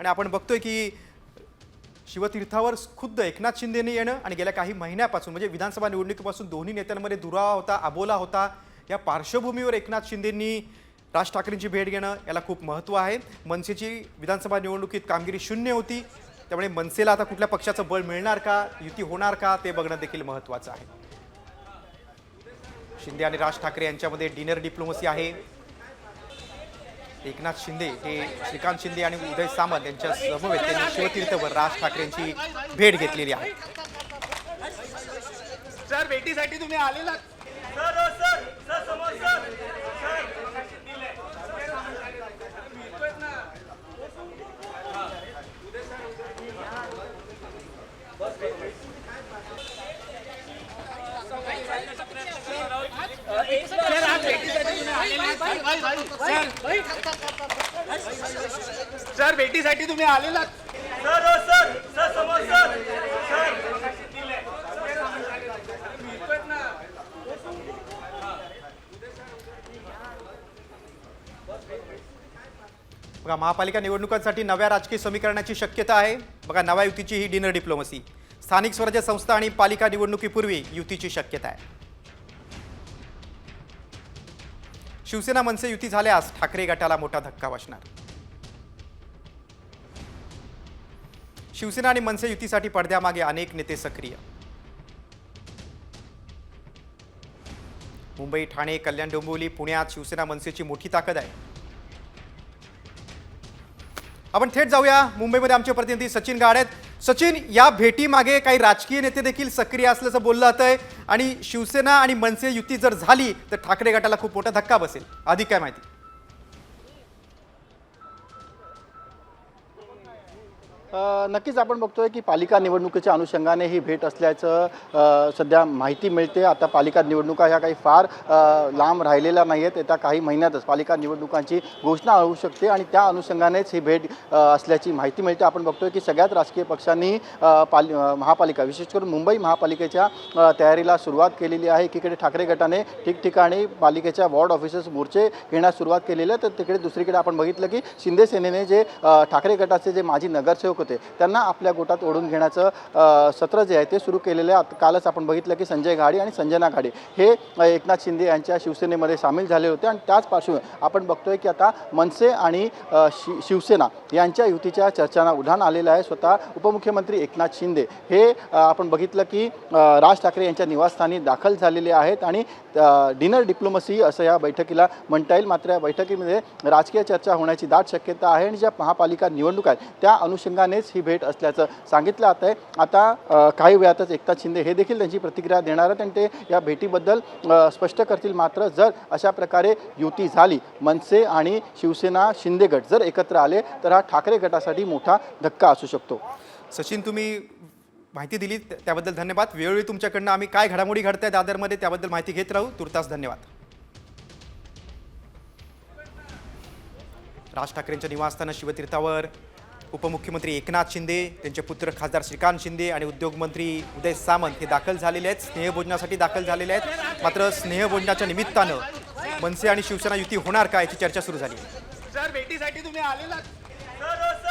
आणि आपण बघतोय की शिवतीर्थावर खुद्द एकनाथ शिंदेने येणं आणि गेल्या काही महिन्यापासून म्हणजे विधानसभा निवडणुकीपासून दोन्ही नेत्यांमध्ये दुरावा होता अबोला होता. या पार्श्वभूमीवर एकनाथ शिंदेंनी राज ठाकरेंची भेट घेणं याला खूप महत्त्व आहे. मनसेची विधानसभा निवडणुकीत कामगिरी शून्य होती. त्यामुळे मनसेला आता कुठल्या पक्षाचं बळ मिळणार का युती होणार का ते बघणं देखील महत्त्वाचं आहे. शिंदे आणि राज ठाकरे यांच्यामध्ये डिनर डिप्लोमसी आहे. एकनाथ शिंदे हे श्रीकांत शिंदे आणि उदय सामंत यांच्या समवेत त्यांनी शिवतीर्थवर राज ठाकरेंची भेट घेतलेली आहे. सर भेटीसाठी तुम्ही आलेला सर. भेटीसाठी तुम्ही आलेला? बघा महापालिका निवडणुकांसाठी नव्या राजकीय समीकरणाची शक्यता आहे. बघा नव्या युतीची ही डिनर डिप्लोमसी. स्थानिक स्वराज्य संस्था आणि पालिका निवडणुकीपूर्वी युतीची शक्यता आहे. शिवसेना मनसे युती झाल्यास ठाकरे गटाला मोठा धक्का बसणार. शिवसेना आणि मनसे युतीसाठी पडद्यामागे अनेक नेते सक्रिय. मुंबई ठाणे कल्याण डोंबिवली पुण्यात शिवसेना मनसेची मोठी ताकद आहे. आपण थेट जाऊया. मुंबईमध्ये आमचे प्रतिनिधी सचिन गाड आहेत सचिन या भेटीमागे काही राजकीय नेते देखील सक्रिय असल्याचं बोललं जात आहे आणि शिवसेना आणि मनसे युती जर झाली तर ठाकरे गटाला खूप मोठा धक्का बसेल. अधिक काय माहिती? नक्कीच आपण बघतोय की पालिका निवडणुकीच्या अनुषंगाने ही भेट असल्याचं सध्या माहिती मिळते. आता पालिका निवडणुका ह्या काही फार लांब राहिलेल्या नाही आहेत येत्या काही महिन्यातच पालिका निवडणुकांची घोषणा होऊ शकते आणि त्या अनुषंगानेच ही भेट असल्याची माहिती मिळते. आपण बघतोय की सगळ्यात राजकीय पक्षांनी पाल महापालिका विशेष करून मुंबई महापालिकेच्या तयारीला सुरुवात केलेली आहे. एकीकडे ठाकरे गटाने ठिकठिकाणी पालिकेच्या वॉर्ड ऑफिसर्स मोर्चे घेण्यास सुरुवात केलेली आहे. तर तिकडे दुसरीकडे आपण बघितलं की शिंदे सेनेने जे ठाकरे गटाचे जे माजी नगरसेवक होते. त्यांना आपल्या गोटात ओढून घेण्याचं सत्र जे आहे ते सुरू केलेलं आहे कालच आपण बघितलं की संजय घाडी आणि संजना घाडी हे एकनाथ शिंदे यांच्या शिवसेनेमध्ये सामील झाले होते आणि त्याच पार्श्वभूमी आपण बघतोय की आता मनसे आणि शि शिवसेना यांच्या युतीच्या चर्चांना उधाण आलेलं आहे. स्वतः उपमुख्यमंत्री एकनाथ शिंदे हे आपण बघितलं की राज ठाकरे यांच्या निवासस्थानी दाखल झालेले आहेत आणि डिनर डिप्लोमसी असं या बैठकीला म्हणता येईल. मात्र या बैठकीमध्ये राजकीय चर्चा होण्याची दाट शक्यता आहे आणि ज्या महापालिका निवडणूक आहेत त्या अनुषंगानेच ही भेट असल्याचं सांगितलं जात आहे आता काही वेळातच एकनाथ शिंदे हे देखील त्यांची प्रतिक्रिया देणार आहेत आणि ते या भेटीबद्दल स्पष्ट करतील मात्र जर अशा प्रकारे युती झाली मनसे आणि शिवसेना शिंदे गट जर एकत्र आले तर हा ठाकरे गटासाठी मोठा धक्का असू शकतो. सचिन तुम्ही माहिती दिली त्याबद्दल धन्यवाद. वेळोवेळी तुमच्याकडनं आम्ही काय घडामोडी घडताय दादरमध्ये त्याबद्दल माहिती घेत राहू. तुर्तास धन्यवाद. राज ठाकरेंच्या निवासस्थानं शिवतीर्थावर उपमुख्यमंत्री एकनाथ शिंदे त्यांचे पुत्र खासदार श्रीकांत शिंदे आणि उद्योगमंत्री उदय सामंत हे दाखल झालेले आहेत. स्नेहभोजनासाठी दाखल झालेले आहेत. मात्र स्नेहभोजनाच्या निमित्तानं मनसे आणि शिवसेना युती होणार का याची चर्चा सुरू झाली आहे.